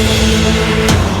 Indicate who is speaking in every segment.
Speaker 1: We'll be right back.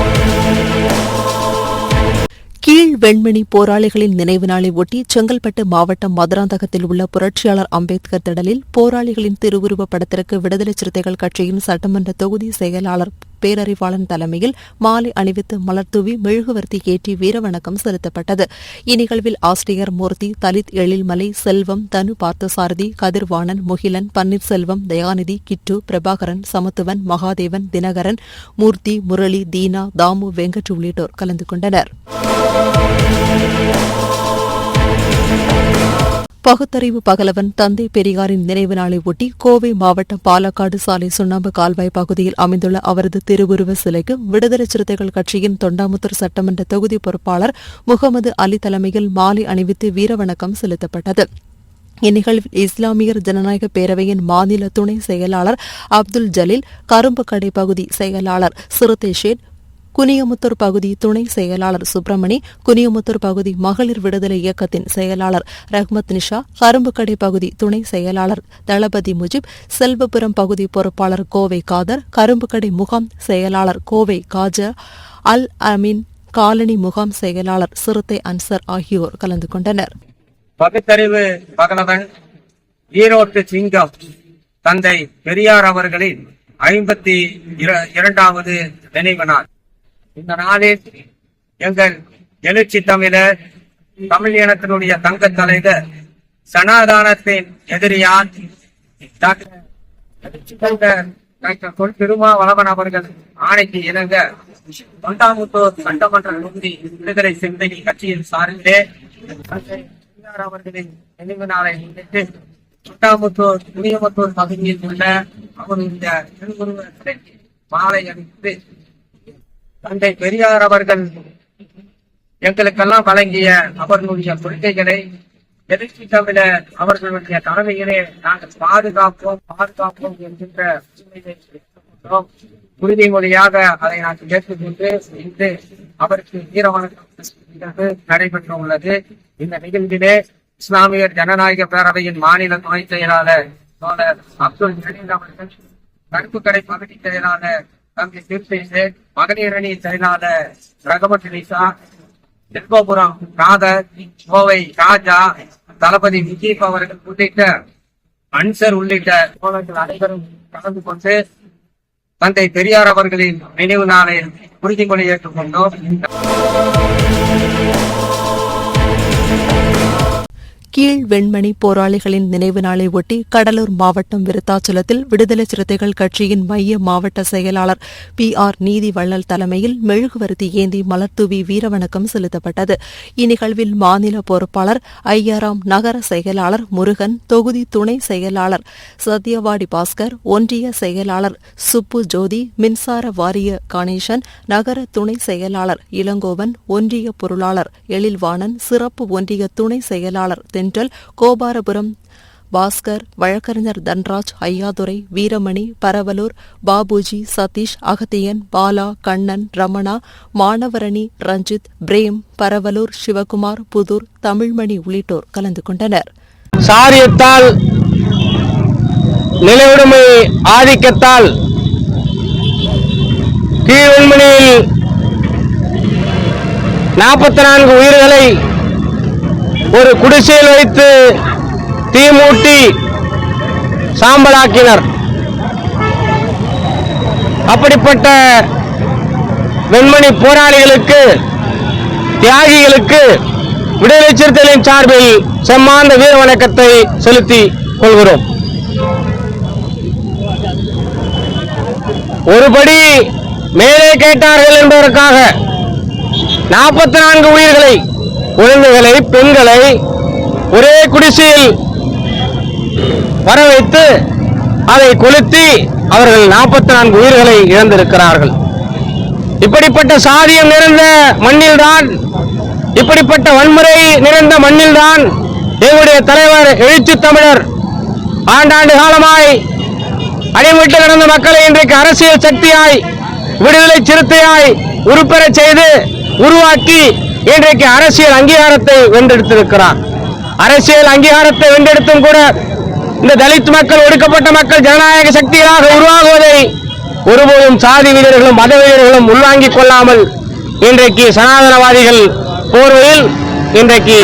Speaker 2: கீழ் வெண்மணி போராளிகளின் நினைவு நாளை ஒட்டி செங்கல்பட்டு மாவட்டம் மதுராந்தகத்தில் உள்ள புரட்சியாளர் அம்பேத்கர் திடலில் போராளிகளின் திருவுருவப் படத்திற்கு விடுதலை சிறுத்தைகள் கட்சியின் சட்டமன்ற தொகுதி செயலாளர் பேரறிவாளன் தலைமையில் மாலை அணிவித்து மலர்தூவி மெழுகுவர்த்தி ஏற்றி வீரவணக்கம் செலுத்தப்பட்டது. இந்நிகழ்வில் ஆசிரியர் மூர்த்தி தலித் எழில்மலை செல்வம் தனு பார்த்தசாரதி கதிர்வாணன் முகிலன் பன்னீர்செல்வம் தயாநிதி கிட்டு பிரபாகரன் சமத்துவன் மகாதேவன் தினகரன் மூர்த்தி முரளி தீனா தாமு வெங்கட் உள்ளிட்டோர் கலந்து கொண்டனர். பகுத்தறிவு பகலவன் தந்தை பெரியாரின் நினைவு நாளை ஒட்டி கோவை மாவட்டம் பாலக்காடு சாலை சுண்ணாம்பு கால்வாய் பகுதியில் அமைந்துள்ள அவரது திருவுருவ சிலைக்கு விடுதலை சிறுத்தைகள் கட்சியின் தொண்டாமுத்தூர் சட்டமன்ற தொகுதி பொறுப்பாளர் முகமது அலி தலைமையில் மாலை அணிவித்து வீரவணக்கம் செலுத்தப்பட்டது. இந்நிகழ்வில் இஸ்லாமியர் ஜனநாயக பேரவையின் மாநில துணை செயலாளர் அப்துல் ஜலீல் கரும்புக்கடை பகுதி செயலாளர் சிறுத்தை ஷேட் குனியமுத்தூர் பகுதி துணை செயலாளர் சுப்பிரமணி குனியமுத்தூர் பகுதி மகளிர் விடுதலை இயக்கத்தின் செயலாளர் ரஹ்மத் நிஷா கரும்புக்கடை பகுதி துணை செயலாளர் தளபதி முஜிப் செல்வபுரம் பகுதி பொறுப்பாளர் கோவை காதர் கரும்புக்கடை முகாம் செயலாளர் கோவை காஜ அல் அமீன் காலனி முகாம் செயலாளர் சிறுத்தை அன்சர் ஆகியோர் கலந்து கொண்டனர்.
Speaker 3: பகுத்தறிவு பகலவன் ஈரோட்டு சிங்கம் தந்தை பெரியார் அவர்களின் ஐம்பத்தி இரண்டாவது நினைவு நாள். இந்த நாளில் எங்கள் எழுச்சி தமிழர் தமிழ் இனத்தினுடைய தங்க தலைவர் சனாதானத்தின் எதிரியான் டாக்டர் எழுச்சி திருமாவளவன் அவர்கள் ஆணைக்கு இணங்க தொண்டாமுத்தூர் சட்டமன்ற தொகுதி விடுதலை சிந்தனை கட்சியின் சார்பிலே அவர்களின் நினைவு நாளை முன்னிட்டு தொண்டாமுத்தூர் புளியமுத்தூர் பகுதியில் உள்ள அவருடைய திருவுருவ மாலை அணிந்து தந்தை பெரியார் அவர்கள் எங்களுக்கெல்லாம் வழங்கிய அவர்களுடைய கொள்கைகளை எதிர்த்து தமிழர் அவர்களுடைய தலைமையிலே நாங்கள் பாதுகாப்போம் பாதுகாப்போம் என்கின்ற உறுதிமொழியாக அதை நாங்கள் ஏற்றுக்கொண்டு இன்று அவருக்கு வீரவணக்கம் நடைபெற்று உள்ளது இந்த நிகழ்விலே இஸ்லாமியர் ஜனநாயக பேரவையின் மாநில துணைச் செயலாளர் அப்துல் ஜலீல் அவர்கள் கருப்பு கடை பகுதி செயலாளர் மகளிர் அணி செயலாளர் ரகமத் நிசா செல்வபுரம் காதர் கோவை ராஜா தளபதி விஜீப் அவர்கள் உள்ளிட்ட அன்சர் உள்ளிட்ட தோழர்கள் அனைவரும் கலந்து கொண்டு தந்தை பெரியார் அவர்களின் நினைவு நாளை உறுதிமொழி ஏற்றுக்கொண்டோம்.
Speaker 2: கீழ் வெண்மணி போராளிகளின் நினைவு நாளை ஒட்டி கடலூர் மாவட்டம் விருத்தாச்சலத்தில் விடுதலை சிறுத்தைகள் கட்சியின் மைய மாவட்ட செயலாளர் பி ஆர் நீதி வள்ளல் தலைமையில் மெழுகுவர்த்தி ஏந்தி மலர்தூவி வீரவணக்கம் செலுத்தப்பட்டது. இந்நிகழ்வில் மாநில பொறுப்பாளர் ஐயாராம் நகர செயலாளர் முருகன் தொகுதி துணை செயலாளர் சத்யவாடி பாஸ்கர் ஒன்றிய செயலாளர் சுப்பு ஜோதி மின்சார வாரிய கணேசன் நகர துணை செயலாளர் இளங்கோவன் ஒன்றிய பொருளாளர் எழில்வாணன் சிறப்பு ஒன்றிய துணை செயலாளர் சென்ட்ரல் கோபாரபுரம் பாஸ்கர் வழக்கறிஞர் தன்ராஜ் ஐயாதுரை வீரமணி பரவலூர் பாபுஜி சதீஷ் அகத்தியன் பாலா கண்ணன் ரமணா மாணவரணி ரஞ்சித் பிரேம் பரவலூர் சிவகுமார் புதூர் தமிழ்மணி உள்ளிட்டோர் கலந்து கொண்டனர்.
Speaker 4: சாரியத்தால் நிலவுடைமை ஆதிக்கத்தால் நாற்பத்தி நான்கு உயிர்களை ஒரு குடிசையில் வைத்து தீ மூட்டி சாம்பலாக்கினர்.
Speaker 3: அப்படிப்பட்ட வெண்மணி போராளிகளுக்கு தியாகிகளுக்கு விடுதலை சிறுத்தைகளின் சார்பில் செம்மாந்த வீர வணக்கத்தை செலுத்தி கொள்கிறோம். ஒருபடி மேலே கேட்டார்கள் என்பதற்காக நாற்பத்தி நான்கு உயிர்களை குழந்தைகளை பெண்களை ஒரே குடிசையில் வர வைத்து அதை கொளுத்தி அவர்கள் நாற்பத்தி நான்கு உயிர்களை இழந்திருக்கிறார்கள். இப்படிப்பட்ட சாதியம் நிறைந்த மண்ணில்தான் இப்படிப்பட்ட வன்முறை நிறைந்த மண்ணில்தான் எங்களுடைய தலைவர் எழுச்சி தமிழர் ஆண்டாண்டு காலமாய் அடிமட்டு நடந்த மக்களை இன்றைக்கு அரசியல் சக்தியாய் விடுதலை சிறுத்தையாய் உருப்பெறச் செய்து உருவாக்கி இன்றைக்கு அரசியல் அங்கீகாரத்தை வென்றெடுத்திருக்கிறான் அரசியல் அங்கீகாரத்தை வென்றெடுத்தும் கூட இந்த தலித் மக்கள் ஒடுக்கப்பட்ட மக்கள் ஜனநாயக சக்திகளாக உருவாகுவதை ஒருபோதும் சாதி வீரர்களும் மத வீரர்களும் உள்வாங்கிக் கொள்ளாமல் இன்றைக்கு சனாதனவாதிகள் போர்வையில் இன்றைக்கு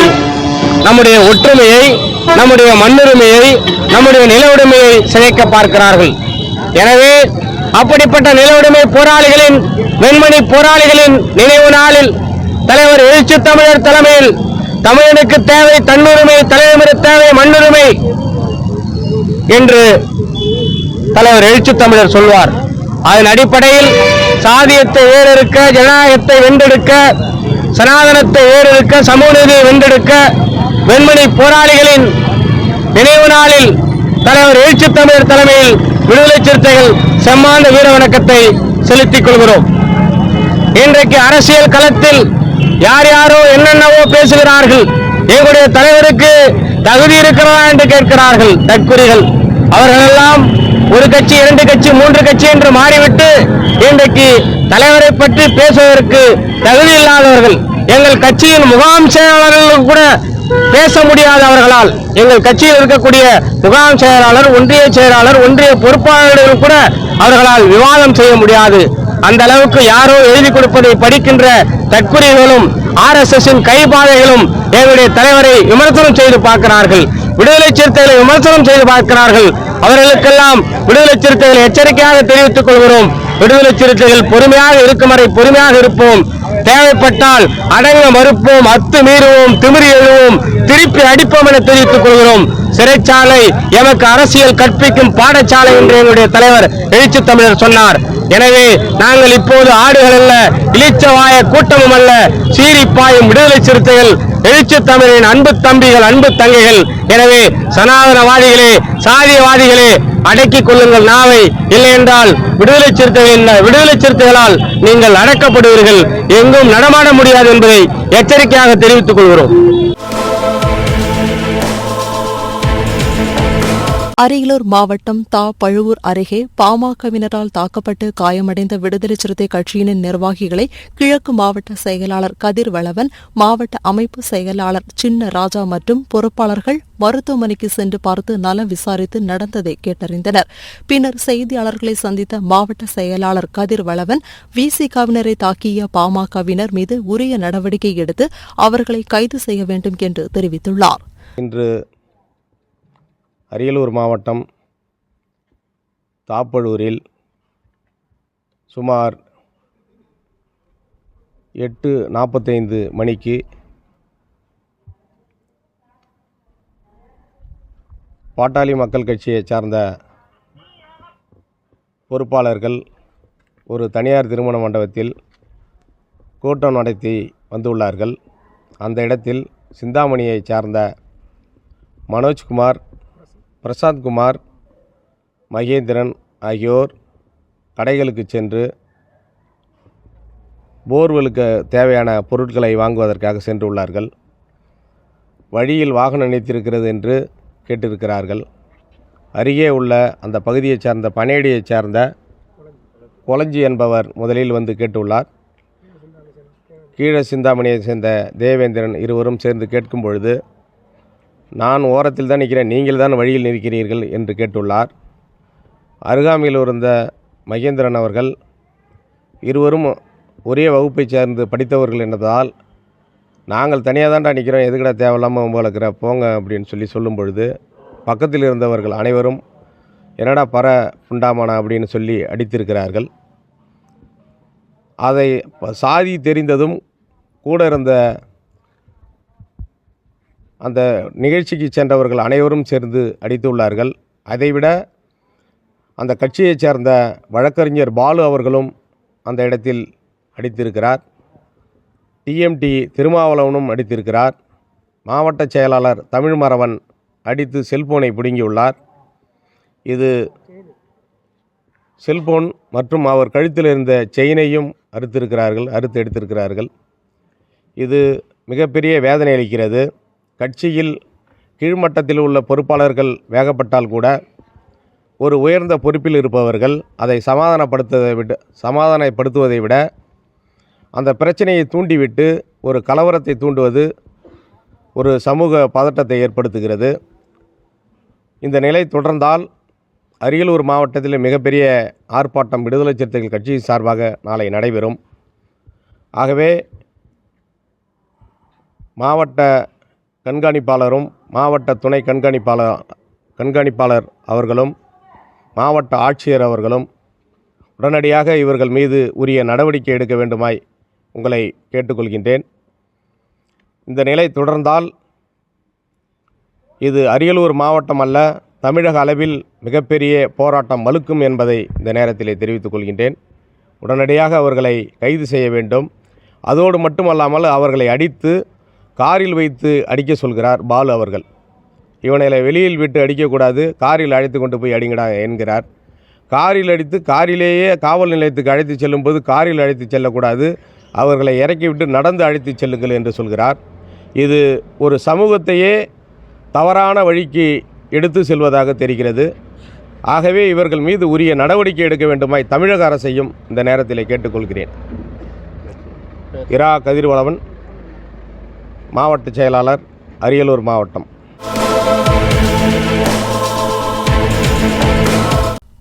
Speaker 3: நம்முடைய ஒற்றுமையை நம்முடைய மண்ணுரிமையை நம்முடைய நில உரிமையை சிதைக்க பார்க்கிறார்கள். எனவே அப்படிப்பட்ட நில உரிமை போராளிகளின் வெண்மணி போராளிகளின் நினைவு நாளில் தலைவர் எழுச்சி தமிழர் தலைமையில் தமிழனுக்கு தேவை தன்னுரிமை தலைமுறை தேவை மண்ணுரிமை என்று தலைவர் எழுச்சி தமிழர் சொல்வார். அதன் அடிப்படையில் சாதியத்தை ஏறெடுக்க ஜனநாயகத்தை வென்றெடுக்க சனாதனத்தை ஏறெடுக்க சமூக நீதியை வென்றெடுக்க வெண்மணி போராளிகளின் நினைவு நாளில் தலைவர் எழுச்சி தமிழர் தலைமையில் விடுதலை சிறுத்தைகள் செம்மாந்த வீர வணக்கத்தை செலுத்திக் கொள்கிறோம். இன்றைக்கு அரசியல் களத்தில் யார் யாரோ என்னென்னவோ பேசுகிறார்கள். எங்களுடைய தலைவருக்கு தகுதி இருக்கிறதா என்று கேட்கிறார்கள் தற்குறிகள் அவர்களெல்லாம் ஒரு கட்சி இரண்டு கட்சி மூன்று கட்சி என்று மாறிவிட்டு இன்றைக்கு தலைவரை பற்றி பேசுவதற்கு தகுதி இல்லாதவர்கள் எங்கள் கட்சியின் முகாம் செயலாளர்கள் கூட பேச முடியாத அவர்களால் எங்கள் கட்சியில் இருக்கக்கூடிய முகாம் செயலாளர் ஒன்றிய செயலாளர் ஒன்றிய பொறுப்பாளர்கள் கூட அவர்களால் விவாதம் செய்ய முடியாது. அந்த அளவுக்கு யாரோ எழுதி கொடுப்பதை படிக்கின்ற தற்குறிகளும் ஆர் எஸ் எஸ் கைபாதைகளும் எங்களுடைய தலைவரை விமர்சனம் செய்து பார்க்கிறார்கள். விடுதலை சிறுத்தைகளை விமர்சனம் செய்து பார்க்கிறார்கள். அவர்களுக்கெல்லாம் விடுதலை சிறுத்தைகளை எச்சரிக்கையாக தெரிவித்துக் கொள்கிறோம். விடுதலை சிறுத்தைகள் பொறுமையாக இருக்கும் வரை பொறுமையாக இருப்போம். தேவைப்பட்டால் அடங்க மறுப்போம் அத்து மீறுவோம் திமிரி எழுவோம் திருப்பி அடிப்போம் என தெரிவித்துக் கொள்கிறோம். சிறைச்சாலை எமக்கு அரசியல் கற்பிக்கும் பாடசாலை என்று எங்களுடைய தலைவர் எழுச்சி தமிழர் சொன்னார். எனவே நாங்கள் இப்போது ஆடுகள் அல்ல இளிச்சவாய கூட்டமும் அல்ல சீரிப்பாயும் விடுதலை சிறுத்தைகள் எழுச்சி தமிழின் அன்பு தம்பிகள் அன்பு தங்கைகள். எனவே சனாதனவாதிகளே சாதியவாதிகளே அடக்கிக் கொள்ளுங்கள். நாவை இல்லை என்றால் விடுதலை சிறுத்தைகள் விடுதலை சிறுத்தைகளால் நீங்கள் அடக்கப்படுவீர்கள். எங்கும் நடமாட முடியாது என்பதை எச்சரிக்கையாக தெரிவித்துக் கொள்கிறோம்.
Speaker 2: அரியலூர் மாவட்டம் தா பழுவூர் அருகே பாமகவினரால் தாக்கப்பட்டு காயமடைந்த விடுதலை சிறுத்தை கட்சியினின் நிர்வாகிகளை கிழக்கு மாவட்ட செயலாளர் கதிர் வளவன் மாவட்ட அமைப்பு செயலாளர் சின்ன ராஜா மற்றும் பொறுப்பாளர்கள் மருத்துவமனைக்கு சென்று பார்த்து நலம் விசாரித்து நடந்ததை கேட்டறிந்தனர். பின்னர் செய்தியாளர்களை சந்தித்த மாவட்ட செயலாளர் கதிர் வளவன் விசிகாவினரை தாக்கிய பாமகவினர் மீது உரிய நடவடிக்கை எடுத்து அவர்களை கைது செய்ய வேண்டும் என்று தெரிவித்துள்ளார்.
Speaker 5: இன்று அரியலூர் மாவட்டம் தாப்பழூரில் சுமார் எட்டு நாற்பத்தைந்து மணிக்கு பாட்டாளி மக்கள் கட்சியைச் சார்ந்த பொறுப்பாளர்கள் ஒரு தனியார் திருமண மண்டபத்தில் கூட்டம் நடத்தி வந்துள்ளார்கள். அந்த இடத்தில் சிந்தாமணியைச் சார்ந்த மனோஜ்குமார் பிரசாத் குமார் மகேந்திரன் ஆகியோர் கடைகளுக்கு சென்று போர்வெலுக்கு தேவையான பொருட்களை வாங்குவதற்காக சென்றுள்ளார்கள். வழியில் வாகனம் நினைத்திருக்கிறது என்று கேட்டிருக்கிறார்கள். அருகே உள்ள அந்த பகுதியைச் சார்ந்த பனேடியைச் சார்ந்த கொலஞ்சி என்பவர் முதலில் வந்து கேட்டுள்ளார். கீழ சிந்தாமணியைச் சேர்ந்த தேவேந்திரன் இருவரும் சேர்ந்து கேட்கும் பொழுது நான் ஓரத்தில் தான் நிற்கிறேன் நீங்கள் தான் வழியில் நிற்கிறீர்கள் என்று கேட்டுள்ளார். அருகாமையில் இருந்த மகேந்திரன் அவர்கள் இருவரும் ஒரே வகுப்பைச் சேர்ந்து படித்தவர்கள் என்பதால் நாங்கள் தனியாக தான்டா நிற்கிறோம் எதுக்கடா தேவையில்லாமல் உங்களுக்கு போங்க அப்படின்னு சொல்லி சொல்லும் பொழுது பக்கத்தில் இருந்தவர்கள் அனைவரும் என்னடா பற புண்டாமானா அப்படின்னு சொல்லி அடித்திருக்கிறார்கள். அதை சாதி தெரிந்ததும் கூட இருந்த அந்த நிகழ்ச்சிக்கு சென்றவர்கள் அனைவரும் சேர்ந்து அடித்துள்ளார்கள். அதைவிட அந்த கட்சியைச் சேர்ந்த வழக்கறிஞர் பாலு அவர்களும் அந்த இடத்தில் அடித்திருக்கிறார். டிஎம்டி திருமாவளவனும் அடித்திருக்கிறார். மாவட்ட செயலாளர் தமிழ்மரவன் அடித்து செல்போனை பிடுங்கியுள்ளார். இது செல்போன் மற்றும் அவர் கழுத்தில் இருந்த செயினையும் அறுத்திருக்கிறார்கள் அறுத்து எடுத்திருக்கிறார்கள். இது மிகப்பெரிய வேதனை அளிக்கிறது. கட்சியில் கீழ்மட்டத்தில் உள்ள பொறுப்பாளர்கள் வேகப்பட்டால் கூட ஒரு உயர்ந்த பொறுப்பில் இருப்பவர்கள் அதை சமாதானப்படுத்துவதை விட சமாதானப்படுத்துவதை விட அந்த பிரச்சனையை தூண்டிவிட்டு ஒரு கலவரத்தை தூண்டுவது ஒரு சமூக பதட்டத்தை ஏற்படுத்துகிறது. இந்த நிலை தொடர்ந்தால் அரியலூர் மாவட்டத்தில் மிகப்பெரிய ஆர்ப்பாட்டம் விடுதலை சிறுத்தைகள் கட்சி சார்பாக நாளை நடைபெறும். ஆகவே மாவட்ட கண்காணிப்பாளரும் மாவட்ட துணை கண்காணிப்பாளர் கண்காணிப்பாளர் அவர்களும் மாவட்ட ஆட்சியர் அவர்களும் உடனடியாக இவர்கள் மீது உரிய நடவடிக்கை எடுக்க வேண்டுமாய் உங்களை கேட்டுக்கொள்கின்றேன். இந்த நிலை தொடர்ந்தால் இது அரியலூர் மாவட்டம் அல்ல தமிழக அளவில் மிகப்பெரிய போராட்டம் வலுக்கும் என்பதை இந்த நேரத்திலே தெரிவித்துக் கொள்கின்றேன். உடனடியாக அவர்களை கைது செய்ய வேண்டும். அதோடு மட்டுமல்லாமல் அவர்களை அடித்து காரில் வைத்து அடிக்க சொல்கிறார் பாலு அவர்கள். இவனை வெளியில் விட்டு அடிக்கக்கூடாது காரில் அழைத்து கொண்டு போய் அடிங்கடா என்கிறார். காரில் அடித்து காரிலேயே காவல் நிலையத்துக்கு அழைத்து செல்லும்போது காரில் அழைத்து செல்லக்கூடாது அவர்களை இறக்கிவிட்டு நடந்து அழைத்து செல்லுங்கள் என்று சொல்கிறார். இது ஒரு சமூகத்தையே தவறான வழிக்கு எடுத்து செல்வதாக தெரிகிறது. ஆகவே இவர்கள் மீது உரிய நடவடிக்கை எடுக்க வேண்டுமாய் தமிழக அரசையும் இந்த நேரத்தில் கேட்டுக்கொள்கிறேன். இரா கதிர்வளவன். மாவட்ட செயலாளர் அரியலூர் மாவட்டம்.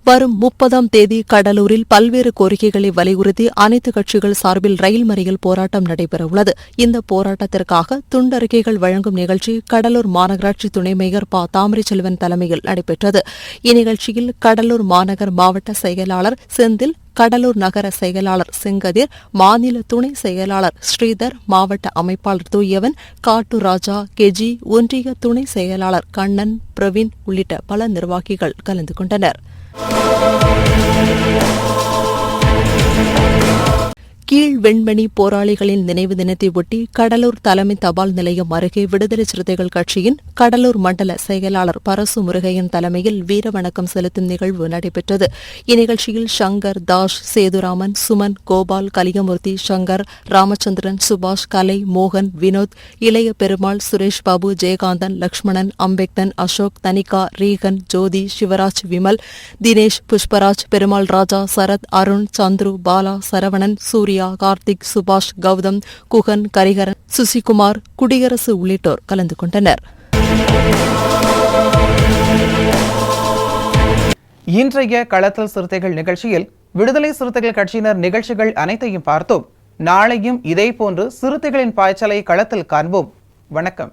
Speaker 2: வரும் முப்பதாம் தேதி கடலூரில் பல்வேறு கோரிக்கைகளை வலியுறுத்தி அனைத்து கட்சிகள் சார்பில் ரயில் மறியல் போராட்டம் நடைபெறவுள்ளது. இந்த போராட்டத்திற்காக துண்டறிக்கைகள் வழங்கும் நிகழ்ச்சி கடலூர் மாநகராட்சி துணை மேயர் ப. தாமரைச்செல்வன் தலைமையில் நடைபெற்றது. இந்நிகழ்ச்சியில் கடலூர் மாநகர் மாவட்ட செயலாளர் செந்தில் கடலூர் நகர செயலாளர் செங்கதிர் மாநில துணை செயலாளர் ஸ்ரீதர் மாவட்ட அமைப்பாளர் தூயவன் காட்டு ராஜா கெஜி ஒன்றிய துணை செயலாளர் கண்ணன் பிரவீன் உள்ளிட்ட பல நிர்வாகிகள் கலந்து கொண்டனர். We'll. கீழ் வெண்மணி போராளிகளின் நினைவு தினத்தை ஒட்டி கடலூர் தலைமை தபால் நிலையம் அருகே விடுதலை சிறுத்தைகள் கட்சியின் கடலூர் மண்டல செயலாளர் பரசு முருகையன் தலைமையில் வீரவணக்கம் செலுத்தும் நிகழ்வு நடைபெற்றது. இந்நிகழ்ச்சியில் சங்கர் தாஷ் சேதுராமன் சுமன் கோபால் கலிகமூர்த்தி சங்கர் ராமச்சந்திரன் சுபாஷ் கலை மோகன் வினோத் இளைய பெருமாள் சுரேஷ் பாபு ஜெயகாந்தன் லக்ஷ்மணன் அம்பேக்தன் அசோக் தனிகா ரீகன் ஜோதி சிவராஜ் விமல் தினேஷ் புஷ்பராஜ் பெருமாள் ராஜா சரத் அருண் சந்துரு பாலா சரவணன் சூரிய பிரியா கார்த்திக் சுபாஷ் கௌதம் குகன் கரிகரன் சுசிகுமார் குடியரசு உள்ளிட்டோர் கலந்து கொண்டனர்.
Speaker 6: இன்றைய களத்தல் சிறுத்தைகள் நிகழ்ச்சியில் விடுதலை சிறுத்தைகள் கட்சியினர் நிகழ்ச்சிகள் அனைத்தையும் பார்த்தோம். நாளையும் இதே போன்று சிறுத்தைகளின் பாய்ச்சலை களத்தில் காண்போம். வணக்கம்.